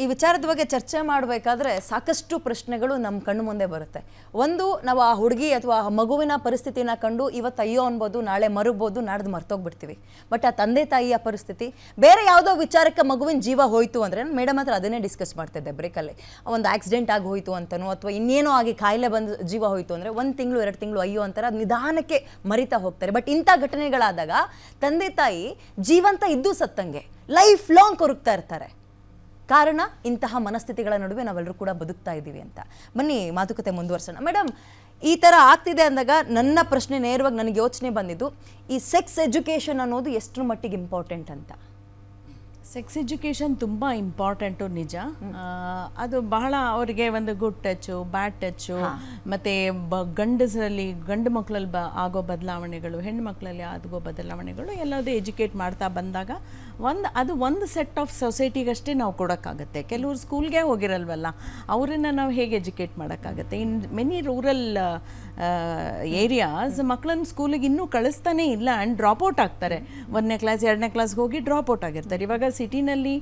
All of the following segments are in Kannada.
ಈ ವಿಚಾರದ ಬಗ್ಗೆ ಚರ್ಚೆ ಮಾಡಬೇಕಾದ್ರೆ ಸಾಕಷ್ಟು ಪ್ರಶ್ನೆಗಳು ನಮ್ಮ ಕಣ್ಣು ಮುಂದೆ ಬರುತ್ತೆ. ಒಂದು, ನಾವು ಆ ಹುಡುಗಿ ಅಥವಾ ಆ ಮಗುವಿನ ಪರಿಸ್ಥಿತಿನ ಕಂಡು ಇವತ್ತು ಅಯ್ಯೋ ಅನ್ಬೋದು, ನಾಳೆ ಮರುಗ್ಬೋದು, ನಾಡ್ದು ಮರ್ತೋಗ್ಬಿಡ್ತೀವಿ. ಬಟ್ ಆ ತಂದೆ ತಾಯಿಯ ಪರಿಸ್ಥಿತಿ, ಬೇರೆ ಯಾವುದೋ ವಿಚಾರಕ್ಕೆ ಮಗುವಿನ ಜೀವ ಹೋಯಿತು ಅಂದರೆ, ಮೇಡಮ್ ಹತ್ರ ಅದನ್ನೇ ಡಿಸ್ಕಸ್ ಮಾಡ್ತಿದ್ದೆ ಬ್ರೇಕಲ್ಲಿ. ಒಂದು ಆಕ್ಸಿಡೆಂಟ್ ಆಗಿ ಹೋಯಿತು ಅಂತನೋ ಅಥವಾ ಇನ್ನೇನೋ ಆಗಿ ಕಾಯಿಲೆ ಬಂದು ಜೀವ ಹೋಯಿತು ಅಂದರೆ, ಒಂದು ತಿಂಗಳು, ಎರಡು ತಿಂಗಳು ಅಯ್ಯೋ ಅಂತಾರೆ, ಅದು ನಿಧಾನಕ್ಕೆ ಮರಿತಾ ಹೋಗ್ತಾರೆ. ಬಟ್ ಇಂಥ ಘಟನೆಗಳಾದಾಗ ತಂದೆ ತಾಯಿ ಜೀವಂತ ಇದ್ದು ಸತ್ತಂಗೆ, ಲೈಫ್ ಲಾಂಗ್ ಕೊರಗ್ತಾ ಇರ್ತಾರೆ. ಕಾರಣ ಇಂತಹ ಮನಸ್ಥಿತಿಗಳ ನಡುವೆ ನಾವೆಲ್ಲರೂ ಕೂಡ ಬದುಕ್ತಾ ಇದ್ದೀವಿ ಅಂತ. ಬನ್ನಿ ಮಾತುಕತೆ ಮುಂದುವರ್ಸೋಣ. ಮೇಡಮ್ ಈ ಥರ ಆಗ್ತಿದೆ ಅಂದಾಗ ನನ್ನ ಪ್ರಶ್ನೆ ನೇರವಾಗಿ ನನಗೆ ಯೋಚನೆ ಬಂದಿದ್ದು ಈ ಸೆಕ್ಸ್ ಎಜುಕೇಷನ್ ಅನ್ನೋದು ಎಷ್ಟರ ಮಟ್ಟಿಗೆ ಇಂಪಾರ್ಟೆಂಟ್ ಅಂತ? ಸೆಕ್ಸ್ ಎಜುಕೇಷನ್ ತುಂಬ ಇಂಪಾರ್ಟೆಂಟು ನಿಜ. ಅದು ಬಹಳ ಅವರಿಗೆ ಒಂದು ಗುಡ್ ಟಚ್ಚು ಬ್ಯಾಡ್ ಟಚ್ಚು ಮತ್ತು ಬ ಗಂಡಸರಲ್ಲಿ ಗಂಡು ಮಕ್ಕಳಲ್ಲಿ ಬ ಆಗೋ ಬದಲಾವಣೆಗಳು ಹೆಣ್ಣು ಮಕ್ಕಳಲ್ಲಿ ಆಗೋ ಬದಲಾವಣೆಗಳು ಎಲ್ಲದೂ ಎಜುಕೇಟ್ ಮಾಡ್ತಾ ಬಂದಾಗ ಒಂದು, ಅದು ಒಂದು ಸೆಟ್ ಆಫ್ ಸೊಸೈಟಿಗಷ್ಟೇ ನಾವು ಕೊಡೋಕ್ಕಾಗತ್ತೆ. ಕೆಲವರು ಸ್ಕೂಲ್ಗೆ ಹೋಗಿರಲ್ವಲ್ಲ, ಅವರನ್ನು ನಾವು ಹೇಗೆ ಎಜುಕೇಟ್ ಮಾಡೋಕ್ಕಾಗತ್ತೆ? ಇನ್ ಮೆನಿ ರೂರಲ್ ಏರಿಯಾಸ್ ಮಕ್ಕಳನ್ನು ಸ್ಕೂಲಿಗೆ ಇನ್ನೂ ಕಳಿಸ್ತಾನೆ ಇಲ್ಲ ಆ್ಯಂಡ್ ಡ್ರಾಪ್ ಔಟ್ ಆಗ್ತಾರೆ. ಒಂದನೇ ಕ್ಲಾಸ್ ಎರಡನೇ ಕ್ಲಾಸ್ಗೆ ಹೋಗಿ ಡ್ರಾಪ್ ಔಟ್ ಆಗಿರ್ತಾರೆ. ಇವಾಗ ಸಿಟಿನಲ್ಲಿ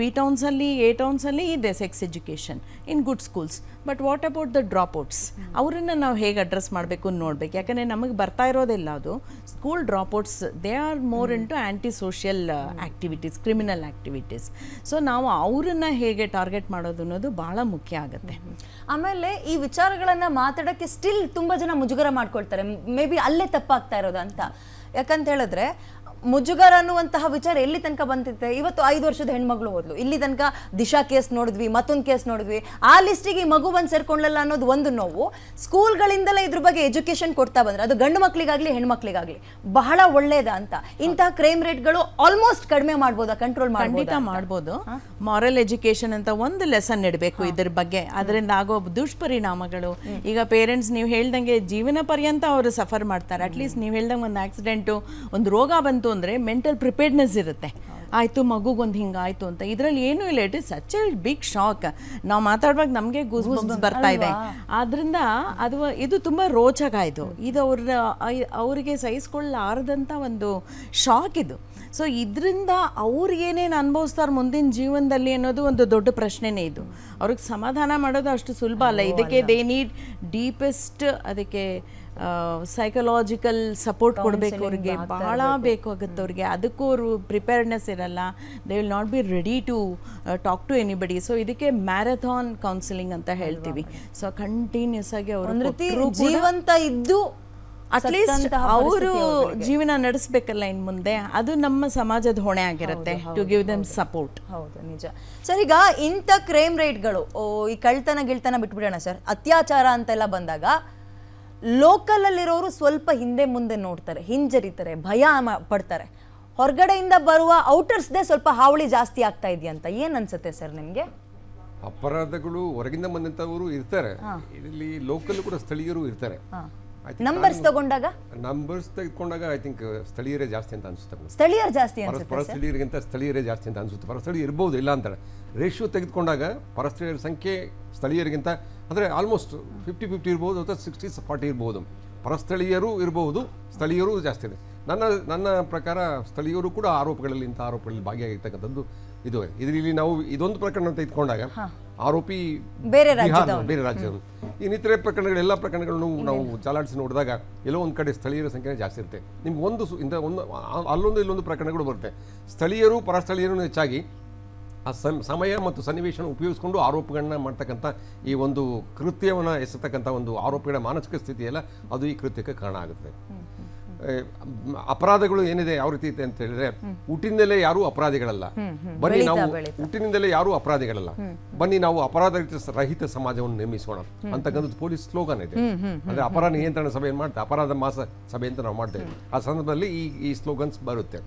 ಬಿ ಟೌನ್ಸಲ್ಲಿ ಎ ಟೌನ್ಸಲ್ಲಿ ಇದೆ sex education in good schools but what about the dropouts ಅವರನ್ನು ನಾವು ಹೇಗೆ ಅಡ್ರೆಸ್ ಮಾಡಬೇಕು ನೋಡ್ಬೇಕು. ಯಾಕಂದರೆ ನಮಗೆ ಬರ್ತಾ ಇರೋದಿಲ್ಲ ಅದು. School dropouts they are more into anti social activities criminal activities so ನಾವು ಅವರನ್ನು ಹೇಗೆ ಟಾರ್ಗೆಟ್ ಮಾಡೋದು ಅನ್ನೋದು ಭಾಳ ಮುಖ್ಯ ಆಗುತ್ತೆ. ಆಮೇಲೆ ಈ ವಿಚಾರಗಳನ್ನು ಮಾತಾಡೋಕ್ಕೆ ಸ್ಟಿಲ್ ತುಂಬ ಜನ ಮುಜುಗರ ಮಾಡ್ಕೊಳ್ತಾರೆ. ಮೇ ಬಿ ಅಲ್ಲೇ ತಪ್ಪಾಗ್ತಾ ಇರೋದು ಅಂತ. ಯಾಕಂತ ಹೇಳಿದ್ರೆ ಮುಜುಗರ ಅನ್ನುವಂತಹ ವಿಚಾರ ಎಲ್ಲಿ ತನಕ ಬಂದಿತ್ತೆ ಇವತ್ತು ಐದು ವರ್ಷದ ಹೆಣ್ಮಗಳು ಹೋದ್ಲು ಇಲ್ಲಿ ತನಕ ದಿಶಾ ಕೇಸ್ ನೋಡಿದ್ವಿ ಮತ್ತೊಂದು ಕೇಸ್ ನೋಡಿದ್ವಿ. ಆ ಲಿಸ್ಟಿಗೆ ಮಗು ಬಂದು ಸೇರ್ಕೊಳ್ಳಲ್ಲ ಅನ್ನೋದು ಒಂದು ನೋವು. ಸ್ಕೂಲ್ಗಳಿಂದಲೇ ಇದ್ರ ಬಗ್ಗೆ ಎಜುಕೇಶನ್ ಕೊಡ್ತಾ ಬಂದ್ರೆ. ಅದು ಗಂಡು ಮಕ್ಕಳಿಗಾಗ್ಲಿ ಹೆಣ್ಮಕ್ಳಿಗಾಗ್ಲಿ ಬಹಳ ಒಳ್ಳೇದ ಅಂತ. ಇಂತಹ ಕ್ರೈಮ್ ರೇಟ್ಗಳು ಆಲ್ಮೋಸ್ಟ್ ಕಡಿಮೆ ಮಾಡ್ಬೋದಾ? ಕಂಟ್ರೋಲ್ ಖಂಡಿತ ಮಾಡ್ಬೋದಾ. ಮಾಡ್ಬೋದು ಮಾರಲ್ ಎಜುಕೇಶನ್ ಅಂತ ಒಂದು ಲೆಸನ್ ಇಡಬೇಕು ಇದ್ರ ಬಗ್ಗೆ. ಅದರಿಂದ ಆಗೋ ದುಷ್ಪರಿಣಾಮಗಳು. ಈಗ ಪೇರೆಂಟ್ಸ್ ನೀವು ಹೇಳ್ದಂಗೆ ಜೀವನ ಪರ್ಯಂತ ಅವರು ಸಫರ್ ಮಾಡ್ತಾರೆ. ಅಟ್ಲೀಸ್ಟ್ ನೀವು ಹೇಳ್ದಂಗೆ ಒಂದು ಆಕ್ಸಿಡೆಂಟು ಒಂದು ರೋಗ ಬಂತು ಅಂದರೆ ಮೆಂಟಲ್ ಪ್ರಿಪೇರ್ಡ್ನೆಸ್ ಇರುತ್ತೆ. ಆಯಿತು ಮಗುಗೊಂದು ಹಿಂಗಾಯ್ತು ಅಂತ. ಇದರಲ್ಲಿ ಏನೂ ಇಲ್ಲ. It is such a big shock ನಾವು ಮಾತಾಡುವಾಗ ನಮಗೆ ಗೂಸ್ ಬರ್ತಾ ಇದೆ. ಆದ್ರಿಂದ ಅದು ಇದು ತುಂಬ ರೋಚಕ ಇದು. ಇದು ಅವ್ರ ಅವರಿಗೆ ಸಹಿಸ್ಕೊಳ್ಳಾರದಂಥ ಒಂದು ಶಾಕ್ ಇದು. ಸೊ ಇದರಿಂದ ಅವ್ರು ಏನೇನು ಅನುಭವಿಸ್ತಾರೆ ಮುಂದಿನ ಜೀವನದಲ್ಲಿ ಅನ್ನೋದು ಒಂದು ದೊಡ್ಡ ಪ್ರಶ್ನೆನೇ ಇದು. ಅವ್ರಿಗೆ ಸಮಾಧಾನ ಮಾಡೋದು ಅಷ್ಟು ಸುಲಭ ಅಲ್ಲ. ಇದಕ್ಕೆ ದೇ ನೀಡ್ ಡೀಪೆಸ್ಟ್ ಅದಕ್ಕೆ ಸೈಕಲಾಜಿಕಲ್ ಸಪೋರ್ಟ್ ಕೊಡಬೇಕು ಅವ್ರಿಗೆ ಬಹಳ ಬೇಕಾಗುತ್ತೆ ಅವ್ರಿಗೆ ಅದಕ್ಕೂ ಅವರು ಪ್ರಿಪೇರ್ಡ್ನೆಸ್ ಇರಲ್ಲ. They will not be ready to talk to anybody so ಇದಕ್ಕೆ ಮ್ಯಾರಥಾನ್ ಕೌನ್ಸಿಲಿಂಗ್ ಅಂತ ಹೇಳ್ತೀವಿ. ಸೊ ಕಂಟಿನ್ಯೂಸ್ ಆಗಿ ಅವರು ಜೀವಂತ ಇದ್ದು ಅಟ್ಲೀಸ್ಟ್ ಅವರು ಜೀವನ ನಡೆಸಬೇಕಲ್ಲ ಇನ್ ಮುಂದೆ. ಅದು ನಮ್ಮ ಸಮಾಜದ ಹೊಣೆ ಆಗಿರುತ್ತೆ. ಟು ಗಿವ್ ದಮ್ ಸಪೋರ್ಟ್ ಹೌದು. ನಿಜ. ಸರ್ ಈಗ ಇಂಥ ಕ್ರೈಮ್ ರೇಟ್ಗಳು ಓ ಈ ಕಳ್ತನ ಗಿಳ್ತನ ಬಿಟ್ಬಿಡೋಣ ಸರ್. ಅತ್ಯಾಚಾರ ಅಂತೆಲ್ಲ ಬಂದಾಗ ಲೋಕಲ್ ಅಲ್ಲಿರೋರು ಸ್ವಲ್ಪ ಹಿಂದೆ ಮುಂದೆ ನೋಡ್ತಾರೆ ಹಿಂಜರಿತಾರೆ ಭಯ ಪಡ್ತಾರೆ. ಹೊರಗಡೆಯಿಂದ ಬರುವ ಔಟರ್ಸ್ದೇ ಸ್ವಲ್ಪ ಹಾವಳಿ ಜಾಸ್ತಿ ಆಗ್ತಾ ಇದೆಯಂತ ಏನು ಅನ್ಸುತ್ತೆ ಸರ್ ನಿಮ್ಗೆ? ಅಪರಾಧಗಳು ಹೊರಗಿಂದ ಬಂದಂಥವರು ಇರ್ತಾರೆ. ಇಲ್ಲಿ ಲೋಕಲ್ ಕೂಡ ಸ್ಥಳೀಯರು ಇರ್ತಾರೆ. ನಂಬರ್ಸ್ ತಗೊಂಡಾಗ? ನಂಬರ್ಸ್ ತೆಗೆದುಕೊಂಡಾಗ ಐ ಥಿಂಕ್ ಸ್ಥಳೀಯರೇ ಜಾಸ್ತಿ ಅಂತ ಅನ್ಸುತ್ತೆ. ಸ್ಥಳೀಯರು ಜಾಸ್ತಿ ಅನಿಸುತ್ತೆ ಪರಸ್ಪರ ಸ್ಥಳೀಯರಿಗಿಂತ ಸ್ಥಳೀಯರೇ ಜಾಸ್ತಿ ಅಂತ ಅನ್ಸುತ್ತೆ. ಪರಸ್ಥಳೀಯ ಇರ್ಬೋದು ಇಲ್ಲ ಅಂತಾರೆ. ರೇಷಿಯೋ ತೆಗೆದುಕೊಂಡಾಗ ಪರಸ್ಥಳೀಯರ ಸಂಖ್ಯೆ ಸ್ಥಳೀಯರಿಗಿಂತ ಅಂದರೆ ಆಲ್ಮೋಸ್ಟ್ ಫಿಫ್ಟಿ ಫಿಫ್ಟಿ ಇರ್ಬೋದು ಅಥವಾ ಸಿಕ್ಸ್ಟಿ ಫಾರ್ಟಿ ಇರ್ಬೋದು. ಪರಸ್ಥಳೀಯರು ಇರಬಹುದು ಸ್ಥಳೀಯರು ಜಾಸ್ತಿ ಇದೆ. ನನ್ನ ನನ್ನ ಪ್ರಕಾರ ಸ್ಥಳೀಯರು ಕೂಡ ಆರೋಪಗಳಲ್ಲಿ ಇಂಥ ಆರೋಪಗಳಲ್ಲಿ ಭಾಗಿಯಾಗಿರ್ತಕ್ಕಂಥದ್ದು ಇದು. ಇದರಲ್ಲಿ ನಾವು ಇದೊಂದು ಪ್ರಕರಣ ತೆಗೆದುಕೊಂಡಾಗ ಆರೋಪಿ ಬೇರೆ ಬೇರೆ ರಾಜ್ಯದವರು ಇನ್ನಿತರೆ ಪ್ರಕರಣಗಳು ಎಲ್ಲ ಪ್ರಕರಣಗಳನ್ನು ನಾವು ಚಾಲಾಡಿಸಿ ನೋಡಿದಾಗ ಎಲ್ಲೋ ಒಂದು ಕಡೆ ಸ್ಥಳೀಯರ ಸಂಖ್ಯೆ ಜಾಸ್ತಿ ಇರುತ್ತೆ. ನಿಮ್ಗೆ ಒಂದು ಸು- ಇಂಥ ಒಂದು ಆ- ಅಲ್ಲೊಂದು ಇಲ್ಲೊಂದು ಪ್ರಕರಣಗಳು ಬರುತ್ತೆ. ಸ್ಥಳೀಯರು ಪರಸ್ಥಳೀಯರು ಹೆಚ್ಚಾಗಿ ಆ ಸಮ್- ಸಮಯ ಮತ್ತು ಸನ್ನಿವೇಶನ ಉಪಯೋಗಿಸ್ಕೊಂಡು ಆರೋಪಗಳನ್ನ ಮಾಡ್ತಕ್ಕಂಥ ಈ ಒಂದು ಕೃತ್ಯವನ್ನು ಎಸತಕ್ಕಂಥ ಒಂದು ಆರೋಪಿಗಳ ಮಾನಸಿಕ ಸ್ಥಿತಿಯೆಲ್ಲ ಅದು ಈ ಕೃತ್ಯಕ್ಕೆ ಕಾರಣ ಆಗುತ್ತೆ. ಅಪರಾಧಗಳು ಏನಿದೆ ಯಾವ ರೀತಿ ಇದೆ ಅಂತ ಹೇಳಿದ್ರೆ ಹುಟ್ಟಿನಿಂದಲೇ ಯಾರೂ ಅಪರಾಧಿಗಳಲ್ಲ. ಬನ್ನಿ ನಾವು ಹುಟ್ಟಿನಿಂದಲೇ ಯಾರೂ ಅಪರಾಧಿಗಳಲ್ಲ. ಬನ್ನಿ ನಾವು ಅಪರಾಧ ರಹಿತ- ಸಮಾಜವನ್ನು ನಿರ್ಮಿಸೋಣ ಅಂತಕ್ಕಂಥದ್ದು ಪೊಲೀಸ್ ಸ್ಲೋಗನ್ ಇದೆ. ಅಂದ್ರೆ ಅಪರಾಧ ನಿಯಂತ್ರಣ ಸಭೆ ಏನ್ ಮಾಡ್ತೇವೆ ಅಪರಾಧ ಮಾಸ ಸಭೆ ಅಂತ ನಾವು ಮಾಡ್ತೇವೆ ಆ ಸಂದರ್ಭದಲ್ಲಿ ಈ ಈ ಸ್ಲೋಗನ್ಸ್ ಬರುತ್ತೆ.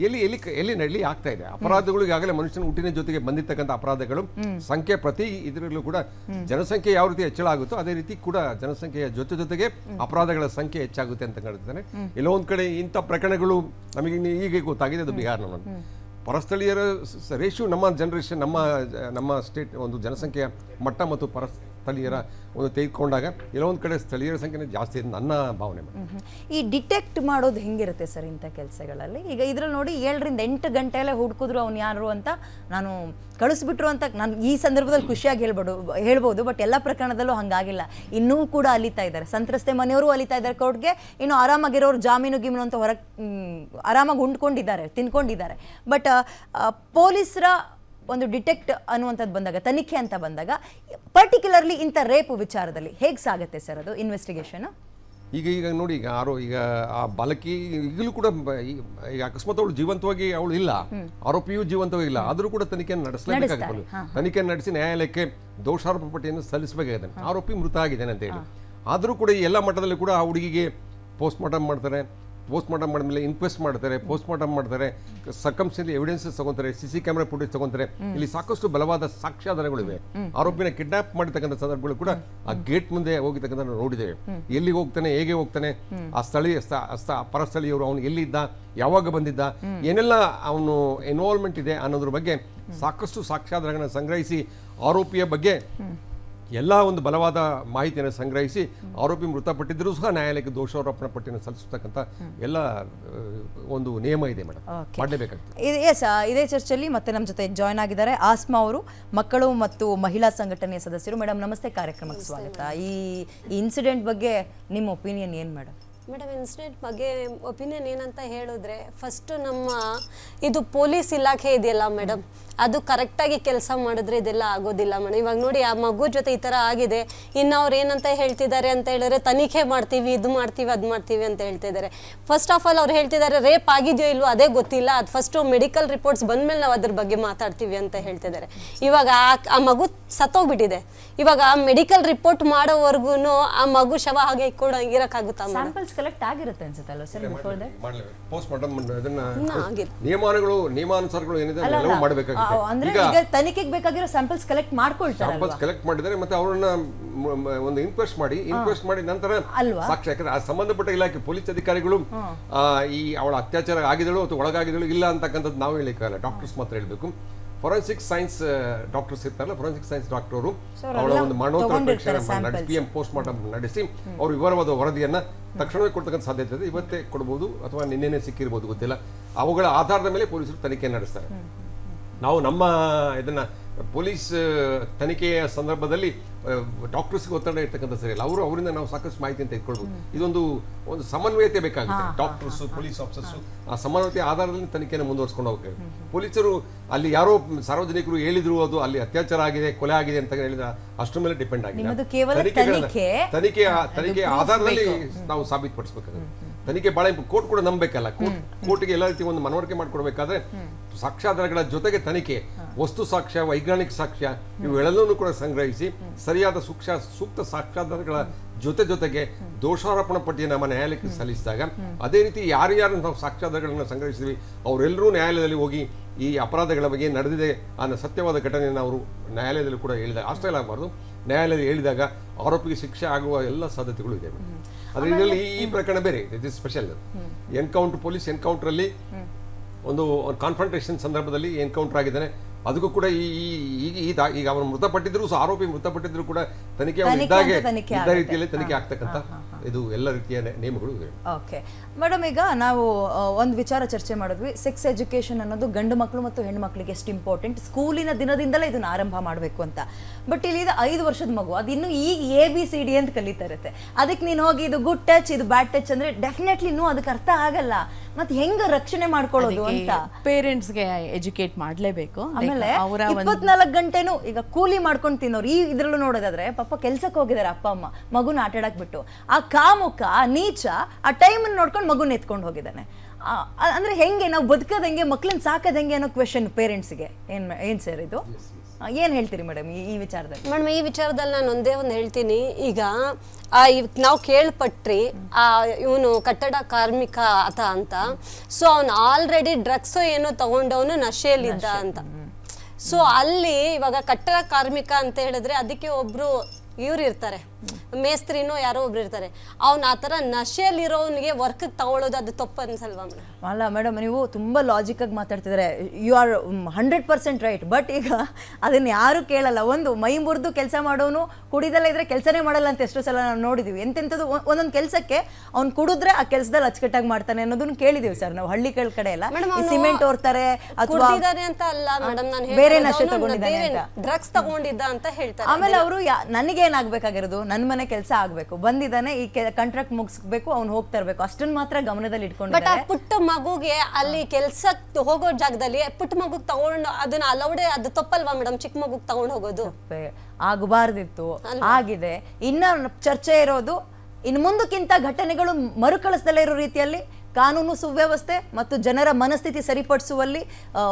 ಎಲ್ಲಿ ಎಲ್ಲಿ ಎಲ್ಲಿ ನಡಲಿ ಆಗ್ತಾ ಇದೆ. ಅಪರಾಧಗಳಿಗೆ ಈಗಾಗಲೇ ಮನುಷ್ಯನ ಹುಟ್ಟಿನ ಜೊತೆಗೆ ಬಂದಿರ್ತಕ್ಕಂಥ ಅಪರಾಧಗಳು ಸಂಖ್ಯೆ ಪ್ರತಿ ಇದರಲ್ಲೂ ಕೂಡ ಜನಸಂಖ್ಯೆ ಯಾವ ರೀತಿ ಹೆಚ್ಚಳ ಆಗುತ್ತೋ ಅದೇ ರೀತಿ ಕೂಡ ಜನಸಂಖ್ಯೆಯ ಜೊತೆ ಜೊತೆಗೆ ಅಪರಾಧಗಳ ಸಂಖ್ಯೆ ಹೆಚ್ಚಾಗುತ್ತೆ ಅಂತ ಕಾಣ್ತಾನೆ ಎಲ್ಲೋ ಒಂದ್ ಕಡೆ ಇಂಥ ಪ್ರಕರಣಗಳು ನಮಗೆ ಈಗ ಗೊತ್ತಾಗಿದೆ ಅದು ಬಿಹಾರ್ ನಮ್ಮ ಪರಸ್ಥಳೀಯರ ರೇಷು ನಮ್ಮ ಜನರೇಷನ್ ನಮ್ಮ ನಮ್ಮ ಸ್ಟೇಟ್ ಒಂದು ಜನಸಂಖ್ಯೆಯ ಮಟ್ಟ ಮತ್ತು ಪರಸ್ ಸ್ಥಳೀಯರ ಒಂದು ತೆಗೆದುಕೊಂಡಾಗ ಎಲ್ಲೋ ಒಂದು ಕಡೆ ಸ್ಥಳೀಯರ ಸಂಖ್ಯೆ ಜಾಸ್ತಿ ಇದೆ ನನ್ನ ಭಾವನೆ ಈ ಡಿಟೆಕ್ಟ್ ಮಾಡೋದು ಹೆಂಗಿರುತ್ತೆ ಸರ್ ಇಂಥ ಕೆಲಸಗಳಲ್ಲಿ? ಈಗ ಇದ್ರಲ್ಲಿ ನೋಡಿ ಏಳರಿಂದ ಎಂಟು ಗಂಟೆಯಲ್ಲೇ ಹುಡುಕಿದ್ರು ಅವ್ನು ಯಾರು ಅಂತ ನಾನು ಕಳಿಸ್ಬಿಟ್ರು ಅಂತ ನಾನು ಈ ಸಂದರ್ಭದಲ್ಲಿ ಖುಷಿಯಾಗಿ ಹೇಳ್ಬೋದು ಹೇಳ್ಬೋದು, ಬಟ್ ಎಲ್ಲ ಪ್ರಕರಣದಲ್ಲೂ ಹಂಗಾಗಿಲ್ಲ. ಇನ್ನೂ ಕೂಡ ಅಲಿತಾ ಇದ್ದಾರೆ. ಸಂತ್ರಸ್ತೆ ಮನೆಯವರು ಅಲಿತಾ ಇದ್ದಾರೆ ಕೋರ್ಟ್ಗೆ. ಇನ್ನು ಆರಾಮಾಗಿರೋರು ಜಾಮೀನು ಗೀಮೀನು ಅಂತ ಹೊರಗೆ ಆರಾಮಾಗಿ ಉಂಡ್ಕೊಂಡಿದ್ದಾರೆ, ತಿನ್ಕೊಂಡಿದ್ದಾರೆ. ಬಟ್ ಪೊಲೀಸರ ಒಂದು ಡಿಟೆಕ್ಟ್ ಅನ್ನುವಂಥದ್ದು ಬಂದಾಗ ತನಿಖೆ ಅಂತ ಬಂದಾಗ ಪರ್ಟಿಕ್ಯುಲರ್ಲಿ ಇಂಥ ರೇಪ್ ವಿಚಾರದಲ್ಲಿ ಹೇಗೆ ಸಾಗುತ್ತೆ ಸರ್ ಅದು ಇನ್ವೆಸ್ಟಿಗೇಷನ್ ಈಗ ಈಗ ನೋಡಿ ಈಗ ಆರೋ ಈಗ ಆ ಬಾಲಕಿ ಈಗಲೂ ಕೂಡ ಈಗ ಅಕಸ್ಮಾತ್ ಅವಳು ಜೀವಂತವಾಗಿ ಅವಳು ಇಲ್ಲ. ಆರೋಪಿಯೂ ಜೀವಂತವಾಗಿ ಇಲ್ಲ. ಆದರೂ ಕೂಡ ತನಿಖೆಯನ್ನು ನಡೆಸಲೇಬೇಕಾಗುತ್ತೆ. ತನಿಖೆ ನಡೆಸಿ ನ್ಯಾಯಾಲಯಕ್ಕೆ ದೋಷಾರೋಪ ಪಟ್ಟಿಯನ್ನು ಸಲ್ಲಿಸಬೇಕಾಗಿದೆ ಆರೋಪಿ ಮೃತ ಆಗಿದ್ದಾನೆ ಅಂತ ಹೇಳಿ. ಆದರೂ ಕೂಡ ಈ ಎಲ್ಲ ಮಟ್ಟದಲ್ಲಿ ಕೂಡ ಆ ಹುಡುಗಿಗೆ ಪೋಸ್ಟ್ ಮಾರ್ಟಮ್ ಮಾಡ್ತಾರೆ. ಪೋಸ್ಟ್ ಮಾರ್ಟಮ್ ಮಾಡಿದ್ಮೇಲೆ ಇನ್ಕ್ವೆಸ್ಟ್ ಮಾಡ್ತಾರೆ ಪೋಸ್ಟ್ ಮಾರ್ಟಮ್ ಮಾಡ್ತಾರೆ ಸರ್ಕಮ್ಸ್ಟೆನ್ಸ್ ಎವಿಡೆನ್ಸಸ್ ತಗೊಂತಾರೆ ಸಿ ಸಿ ಕ್ಯಾಮೆರಾ ಫುಟೇಜ್ ತಗೊಂತಾರೆ. ಇಲ್ಲಿ ಸಾಕಷ್ಟು ಬಲವಾದ ಸಾಕ್ಷ್ಯಾಧಾರಗಳಿವೆ. ಆರೋಪಿನ ಕಿಡ್ನಾಪ್ ಮಾಡಿರ್ತಕ್ಕಂಥ ಸಂದರ್ಭಗಳು ಕೂಡ ಆ ಗೇಟ್ ಮುಂದೆ ಹೋಗಿರ್ತಕ್ಕಂಥ ನಾವು ನೋಡಿದ್ದೇವೆ. ಎಲ್ಲಿಗೆ ಹೋಗ್ತಾನೆ ಹೇಗೆ ಹೋಗ್ತಾನೆ ಆ ಸ್ಥಳೀಯ ಸ್ಥ- ಸ್ಥ- ಪರಸ್ಥಳೀಯರು ಅವನು ಎಲ್ಲಿದ್ದ ಯಾವಾಗ ಬಂದಿದ್ದ ಏನೆಲ್ಲ ಅವನು ಇನ್ವಾಲ್ವ್ಮೆಂಟ್ ಇದೆ ಅನ್ನೋದ್ರ ಬಗ್ಗೆ ಸಾಕಷ್ಟು ಸಾಕ್ಷ್ಯಾಧಾರಗಳನ್ನ ಸಂಗ್ರಹಿಸಿ ಆರೋಪಿಯ ಬಗ್ಗೆ ಎಲ್ಲ ಒಂದು ಬಲವಾದ ಮಾಹಿತಿಯನ್ನು ಸಂಗ್ರಹಿಸಿ ಆರೋಪಿ ಮೃತಪಟ್ಟಿದ್ದರೂ ಸಹ ನ್ಯಾಯಾಲಯಕ್ಕೆ ದೋಷಾರೋಪಣಾ ಪಟ್ಟಿಯನ್ನು ಸಲ್ಲಿಸತಕ್ಕಂಥ ಎಲ್ಲ ಒಂದು ನಿಯಮ ಇದೆ ಮೇಡಮ್ ಮಾಡಲೇಬೇಕಾಗ್ತದೆ. ಎಸ್ ಇದೇ ಚರ್ಚೆಯಲ್ಲಿ ಮತ್ತೆ ನಮ್ಮ ಜೊತೆ ಜಾಯ್ನ್ ಆಗಿದ್ದಾರೆ ಆಸ್ಮಾ ಅವರು ಮಕ್ಕಳು ಮತ್ತು ಮಹಿಳಾ ಸಂಘಟನೆಯ ಸದಸ್ಯರು. ಮೇಡಮ್ ನಮಸ್ತೆ ಕಾರ್ಯಕ್ರಮಕ್ಕೆ ಸ್ವಾಗತ. ಈ ಇನ್ಸಿಡೆಂಟ್ ಬಗ್ಗೆ ನಿಮ್ಮ ಒಪಿನಿಯನ್ ಏನು ಮೇಡಮ್ ಮೇಡಮ್ ಇನ್ಸಿಡೆಂಟ್ ಬಗ್ಗೆ ಒಪಿನಿಯನ್ ಏನಂತ ಹೇಳಿದ್ರೆ ಫಸ್ಟ್ ನಮ್ಮ ಇದು ಪೊಲೀಸ್ ಇಲಾಖೆ ಇದೆಯಲ್ಲ ಮೇಡಮ್, ಅದು ಕರೆಕ್ಟಾಗಿ ಕೆಲಸ ಮಾಡಿದ್ರೆ ಇದೆಲ್ಲ ಆಗೋದಿಲ್ಲ ಮೇಡಮ್. ಇವಾಗ ನೋಡಿ, ಆ ಮಗು ಜೊತೆ ಈ ಥರ ಆಗಿದೆ, ಇನ್ನು ಅವ್ರು ಏನಂತ ಹೇಳ್ತಿದ್ದಾರೆ ಅಂತ ಹೇಳಿದ್ರೆ, ತನಿಖೆ ಮಾಡ್ತೀವಿ, ಇದು ಮಾಡ್ತೀವಿ, ಅದು ಮಾಡ್ತೀವಿ ಅಂತ ಹೇಳ್ತಿದ್ದಾರೆ. ಫಸ್ಟ್ ಆಫ್ ಆಲ್ ಅವ್ರು ಹೇಳ್ತಿದ್ದಾರೆ, ರೇಪ್ ಆಗಿದೆಯೋ ಇಲ್ವೋ, ಅದೇ ಗೊತ್ತಿಲ್ಲ. ಅದು ಫಸ್ಟು ಮೆಡಿಕಲ್ ರಿಪೋರ್ಟ್ಸ್ ಬಂದಮೇಲೆ ನಾವು ಅದ್ರ ಬಗ್ಗೆ ಮಾತಾಡ್ತೀವಿ ಅಂತ ಹೇಳ್ತಿದ್ದಾರೆ. ಇವಾಗ ಆ- ಮಗು ಸತ್ತೋಗ್ಬಿಟ್ಟಿದೆ. ಇವಾಗ ಆ ಮೆಡಿಕಲ್ ರಿಪೋರ್ಟ್ ಮಾಡೋವರೆಗೂ ಆ ಮಗು ಶವ ಹಾಗೆ ಇಕ್ಕೊಂಡು ಇರೋಕ್ಕಾಗುತ್ತಾ ಸ್ಯಾಂಪಲ್ಸ್ ಕಲೆಕ್ಟ್ ಆಗಿರುತ್ತೆ ಅನ್ಸುತ್ತಲ್ಲ sir before that post mortem ಅದನ್ನ ನಿಯಮಾನುಗಳು ನಿಯಮಾನುಸಾರಗಳು ಏನಿದೆ ಎಲ್ಲವೂ ಮಾಡಬೇಕಾಗುತ್ತೆ. ಅಂದ್ರೆ ಈಗ ತನಿಖೆಗೆ ಬೇಕಾಗಿರೋ ಸ್ಯಾಂಪಲ್ಸ್ ಕಲೆಕ್ಟ್ ಮಾಡ್ಕೊಳ್ತಾರೆ ಸ್ಯಾಂಪಲ್ಸ್ ಕಲೆಕ್ಟ್ ಮಾಡಿದರೆ ಮತ್ತೆ ಅವರನ್ನ ಒಂದು ಇನ್ಕ್ವೆಸ್ಟ್ ಮಾಡಿ ಇನ್ಕ್ವೆಸ್ಟ್ ಮಾಡಿ ನಂತರ ಅಲ್ವಾ? ಸಾಕ್ಷಿ ಯಾಕಂದ್ರೆ ಆ ಸಂಬಂಧಪಟ್ಟ ಇಲಾಖೆ ಪೊಲೀಸ್ ಅಧಿಕಾರಿಗಳು ಆ, ಈ ಅವಳ ಅತ್ಯಾಚಾರ ಆಗಿದಳು ಅಥವಾ ಒಳಗಾಗಿದಳು ಇಲ್ಲ ಅಂತಕ್ಕಂಥದ್ದು ನಾವು ಹೇಳಿಕ್ಕಲ್ಲ ಡಾಕ್ಟರ್ಸ್ ಮಾತ್ರ ಹೇಳ್ಬೇಕು. ಫೊರೆನ್ಸಿಕ್ ಸೈನ್ಸ್ ಡಾಕ್ಟರ್ಸ್ ಇರ್ತಾರಲ್ಲ ಫೊರೆನ್ಸಿಕ್ ಸೈನ್ಸ್ ಡಾಕ್ಟರ್ ಅವರು ಅವಳ ಒಂದು ಮರಣೋತ್ತರ ನಡೆಸಿ ಪಿ ಎಂ ಪೋಸ್ಟ್ ಮಾರ್ಟಮ್ ನಡೆಸಿ ಅವರು ವಿವರವಾದ ವರದಿಯನ್ನು ತಕ್ಷಣವೇ ಕೊಡ್ತಕ್ಕಂಥ ಸಾಧ್ಯತೆ ಇದೆ. ಇವತ್ತೇ ಕೊಡ್ಬೋದು ಅಥವಾ ನಿನ್ನೆನೇ ಸಿಕ್ಕಿರ್ಬೋದು ಗೊತ್ತಿಲ್ಲ. ಅವುಗಳ ಆಧಾರದ ಮೇಲೆ ಪೊಲೀಸರು ತನಿಖೆ ನಡೆಸ್ತಾರೆ. ನಾವು ನಮ್ಮ ಇದನ್ನ ಪೊಲೀಸ್ ತನಿಖೆಯ ಸಂದರ್ಭದಲ್ಲಿ ಡಾಕ್ಟರ್ಸ್ಗೆ ಒತ್ತಡ ಇರ್ತಕ್ಕಂಥ ಸರಿಯಲ್ಲ. ಅವರು ಅವರಿಂದ ನಾವು ಸಾಕಷ್ಟು ಮಾಹಿತಿಯನ್ನು ತೆಗೆದುಕೊಳ್ಬೋದು ಇದೊಂದು ಒಂದು ಸಮನ್ವಯತೆ ಬೇಕಾಗುತ್ತೆ. ಡಾಕ್ಟರ್ಸ್ ಪೊಲೀಸ್ ಆಫೀಸರ್ಸ್ ಆ ಸಮನ್ವಯತೆ ಆಧಾರದಲ್ಲಿ ತನಿಖೆಯನ್ನು ಮುಂದುವರ್ಸ್ಕೊಂಡು ಹೋಗ್ಬೇಕು. ಪೊಲೀಸರು ಅಲ್ಲಿ ಯಾರೋ ಸಾರ್ವಜನಿಕರು ಹೇಳಿದ್ರು ಅದು ಅಲ್ಲಿ ಅತ್ಯಾಚಾರ ಆಗಿದೆ ಕೊಲೆ ಆಗಿದೆ ಅಂತ ಹೇಳಿದ ಅಷ್ಟರ ಮೇಲೆ ಡಿಪೆಂಡ್ ಆಗಿದೆ ತನಿಖೆ. ತನಿಖೆಯ ತನಿಖೆಯ ಆಧಾರದಲ್ಲಿ ನಾವು ಸಾಬೀತುಪಡಿಸಬೇಕಾಗುತ್ತೆ. ತನಿಖೆ ಬಹಳ ಕೋರ್ಟ್ ಕೂಡ ನಂಬಬೇಕಲ್ಲ ಕೋರ್ಟ್ ಕೋರ್ಟ್ಗೆ ಎಲ್ಲ ರೀತಿ ಒಂದು ಮನವರಿಕೆ ಮಾಡಿಕೊಡ್ಬೇಕಾದ್ರೆ ಸಾಕ್ಷ್ಯಾಧಾರಗಳ ಜೊತೆಗೆ ತನಿಖೆ ವಸ್ತು ಸಾಕ್ಷ್ಯ ವೈಜ್ಞಾನಿಕ ಸಾಕ್ಷ್ಯ ಇವೆಲ್ಲವನ್ನೂ ಕೂಡ ಸಂಗ್ರಹಿಸಿ ಸರಿಯಾದ ಸೂಕ್ಷ ಸೂಕ್ತ ಸಾಕ್ಷ್ಯಾಧಾರಗಳ ಜೊತೆ ಜೊತೆಗೆ ದೋಷಾರೋಪಣ ಪಟ್ಟಿಯನ್ನು ನಮ್ಮ ನ್ಯಾಯಾಲಯಕ್ಕೆ ಸಲ್ಲಿಸಿದಾಗ ಅದೇ ರೀತಿ ಯಾರು ನಾವು ಸಾಕ್ಷ್ಯಾಧಾರಗಳನ್ನು ಸಂಗ್ರಹಿಸಿದ್ವಿ ಅವರೆಲ್ಲರೂ ನ್ಯಾಯಾಲಯದಲ್ಲಿ ಹೋಗಿ ಈ ಅಪರಾಧಗಳ ಬಗ್ಗೆ ನಡೆದಿದೆ ಅನ್ನೋ ಸತ್ಯವಾದ ಘಟನೆಯನ್ನು ಅವರು ನ್ಯಾಯಾಲಯದಲ್ಲಿ ಕೂಡ ಹೇಳಿದಾಗ ಅಷ್ಟೇ ಆಗಬಾರ್ದು. ನ್ಯಾಯಾಲಯ ಹೇಳಿದಾಗ ಆರೋಪಿಗೆ ಶಿಕ್ಷೆ ಆಗುವ ಎಲ್ಲ ಸಾಧ್ಯತೆಗಳು ಇದೆ ಅದ್ರ ಇದರಲ್ಲಿ ಈ- ಈ ಪ್ರಕರಣ ಬೇರೆ it is special encounter police encounter ಅಲ್ಲಿ ಒಂದು ಕಾನ್ಫಂಟ್ರೇಷನ್ ಸಂದರ್ಭದಲ್ಲಿ ಎನ್ಕೌಂಟರ್ ಆಗಿದ್ದಾನೆ. ಅದಕ್ಕೂ ಕೂಡ ಈ ಈಗ ಅವರು ಈಗ ಅವನು ಮೃತಪಟ್ಟಿದ್ರು ಆರೋಪಿ ಮೃತಪಟ್ಟಿದ್ರು ಕೂಡ ತನಿಖೆ ಅವ್ನು ತನಿಖೆ ಇದ್ದಾಗೆ ಇದ್ದ ರೀತಿಯಲ್ಲಿ ತನಿಖೆ ಆಗ್ತಕ್ಕಂಥ ಇದು ಎಲ್ಲ ರೀತಿಯ ನಿಯಮಗಳು ಇವೆ. ಓಕೆ ಮೇಡಮ್ ಈಗ ನಾವು ಒಂದು ವಿಚಾರ ಚರ್ಚೆ ಮಾಡಿದ್ವಿ. ಸೆಕ್ಸ್ ಎಜುಕೇಶನ್ ಅನ್ನೋದು ಗಂಡು ಮಕ್ಕಳು ಮತ್ತು ಹೆಣ್ಣು ಮಕ್ಕಳಿಗೆ ಎಷ್ಟು ಇಂಪಾರ್ಟೆಂಟ್ ಸ್ಕೂಲಿನ ದಿನದಿಂದಲೇ ಇದನ್ನು ಆರಂಭ ಮಾಡಬೇಕು ಅಂತ. ಬಟ್ ಇಲ್ಲಿ ಇದು ಐದು ವರ್ಷದ ಮಗು ಅದು ಇನ್ನೂ ಈಗ ಎ ಬಿ ಸಿ ಡಿ ಅಂತ ಕಲಿತಾ ಇರುತ್ತೆ. ಅದಕ್ಕೆ ನೀನು ಹೋಗಿ ಇದು ಗುಡ್ ಟಚ್ ಇದು ಬ್ಯಾಡ್ ಟಚ್ ಅಂದ್ರೆ ಡೆಫಿನೆಟ್ಲಿ ಇನ್ನೂ ಅದಕ್ಕೆ ಅರ್ಥ ಆಗಲ್ಲ. ಮತ್ತೆ ಹೆಂಗ ರಕ್ಷಣೆ ಮಾಡ್ಕೊಳ್ಳೋದು ಅಂತ. ಪೇರೆಂಟ್ಸ್ಗೆ ಎಜುಕೇಟ್ ಮಾಡಲೇಬೇಕು. ಆಮೇಲೆ ಇಪ್ಪತ್ನಾಲ್ಕು ಗಂಟೆನೂ ಈಗ ಕೂಲಿ ಮಾಡ್ಕೊಂಡು ತಿನ್ನೋರು. ಈ ಇದ್ರಲ್ಲೂ ನೋಡೋದಾದ್ರೆ ಪಾಪ ಕೆಲ್ಸಕ್ಕೆ ಹೋಗಿದ್ದಾರೆ ಅಪ್ಪ ಅಮ್ಮ. ಮಗುನ ಆಟ ಆಡಕ್ ಬಿಟ್ಟು. ಆ ಕಾಮುಕ ನೀಚ ಆ ಟೈಮ್ ನೋಡ್ಕೊಂಡು ಮಗುನ ಎತ್ಕೊಂಡು ಹೋಗಿದ್ದಾನೆ. ಅಂದ್ರೆ ಹೆಂಗೆ ನಾವು ಬದುಕೋದು ಹೆಂಗೆ ಮಕ್ಳನ್ನ ಸಾಕೋದು ಹೆಂಗೆ ಅನ್ನೋ ಕ್ವೆಶನ್ ಪೇರೆಂಟ್ಸ್ಗೆ ಏನ್ ಏನು ಏನ್ ಸರ್ ಇದು? ಏನು ಹೇಳ್ತೀರಿ ಮೇಡಮ್ ಈ ಈ ವಿಚಾರದಲ್ಲಿ? ಮೇಡಮ್ ಈ ವಿಚಾರದಲ್ಲಿ ನಾನು ಒಂದೇ ಒಂದು ಹೇಳ್ತೀನಿ. ಈಗ ಆ ಇವ್ ನಾವು ಕೇಳ್ಪಟ್ರಿ ಆ ಇವನು ಕಟ್ಟಡ ಕಾರ್ಮಿಕ ಆತ ಅಂತ. ಸೊ ಅವನು ಆಲ್ರೆಡಿ ಡ್ರಗ್ಸ್ ಏನೋ ತಗೊಂಡವನು ನಶೆಯಲ್ಲಿದ್ದ ಅಂತ. ಸೊ ಅಲ್ಲಿ ಇವಾಗ ಕಟ್ಟಡ ಕಾರ್ಮಿಕ ಅಂತ ಹೇಳಿದ್ರೆ ಅದಕ್ಕೆ ಒಬ್ರು ಇವ್ರು ಇರ್ತಾರೆ. ಮೇಸ್ತ್ರಿನೋ ಯಾರೋ ಒಬ್ರು ಇರ್ತಾರೆ. ಅವ್ನ ಆ ಥರ ನಶೆಯಲ್ಲಿರೋನಿಗೆ ವರ್ಕ್ ತಗೊಳ್ಳೋದು ಅದು ತಪ್ಪು ಅನ್ಸಲ್ವಾ ಅಲ್ಲ ಮೇಡಮ್ ನೀವು ತುಂಬ ಲಾಜಿಕಾಗಿ ಮಾತಾಡ್ತಿದ್ದಾರೆ you are hundred percent right but ಈಗ ಅದನ್ನ ಯಾರು ಕೇಳಲ್ಲ. ಒಂದು ಮೈ ಮುರಿದು ಕೆಲಸ ಮಾಡೋನು ಕುಡಿದಲ್ಲ ಇದ್ರೆ ಕೆಲಸನೇ ಮಾಡಲ್ಲ ಅಂತ ಎಷ್ಟೋ ಸಲ ನಾವು ನೋಡಿದೀವಿ. ಎಂತೆಂಥದ್ದು ಒಂದೊಂದು ಕೆಲಸಕ್ಕೆ ಅವ್ನು ಕುಡಿದ್ರೆ ಆ ಕೆಲಸದಲ್ಲಿ ಅಚ್ಚುಕಟ್ಟಾಗಿ ಮಾಡ್ತಾನೆ ಅನ್ನೋದನ್ನ ಕೇಳಿದೀವಿ ಸರ್ ನಾವು. ಹಳ್ಳಿ ಕೇಳ ಕಡೆ ಎಲ್ಲ ಸಿಮೆಂಟ್ ಓರ್ತಾರೆ ಅಂತ ಅಲ್ಲ ಮೇಡಮ್ ನಾನು ಬೇರೆ ನಶೆ ತಗೊಂಡಿದ್ದಾನೆ. ಡ್ರಗ್ಸ್ ತಗೊಂಡಿದ್ದ ಅಂತ ಹೇಳ್ತಾರೆ. ಆಮೇಲೆ ಅವರು ನನಗೇನಾಗಬೇಕಾಗಿರೋದು ನನ್ನ ಮನೆ ಕೆಲಸ ಆಗಬೇಕು. ಬಂದಿದ್ದಾನೆ ಈ ಕಾಂಟ್ರಾಕ್ಟ್ ಮುಗಿಸ್ಬೇಕು ಅವ್ನು ಹೋಗ್ತಾ ಇರಬೇಕು ಅಷ್ಟನ್ನ ಮಾತ್ರ ಗಮನದಲ್ಲಿ ಬಟ್ ಆ ಇಟ್ಕೊಂಡಿದ್ದಾರೆ ಪುಟ್ಟ ಮಗುಗೆ ಅಲ್ಲಿ ಕೆಲಸ ಹೋಗೋ ಜಾಗದಲ್ಲಿ ಪುಟ್ಟ ಮಗು ತಗೊಂಡು ಅದನ್ನ ಅಲೌಡೆ ಅದು ತಪ್ಪಲ್ವಾ ಮೇಡಮ್? ಚಿಕ್ಕ ಮಗು ತಗೊಂಡು ಹೋಗೋದು? ಆಗಬಾರ್ದಿತ್ತು. ಆಗಿದೆ. ಇನ್ನ ಚರ್ಚೆ ಇರೋದು ಇನ್ನು ಮುಂದಕ್ಕಿಂತ ಘಟನೆಗಳು ಮರುಕಳಿಸದಲ್ಲೇ ಇರೋ ರೀತಿಯಲ್ಲಿ ಕಾನೂನು ಸುವ್ಯವಸ್ಥೆ ಮತ್ತು ಜನರ ಮನಸ್ಥಿತಿ ಸರಿಪಡಿಸುವಲ್ಲಿ ಆ,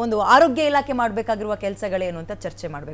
ಒಂದು ಆರೋಗ್ಯ ಇಲಾಖೆ ಮಾಡಬೇಕಾಗಿರುವ ಕೆಲಸಗಳೇನು ಅಂತ ಚರ್ಚೆ ಮಾಡಬೇಕು.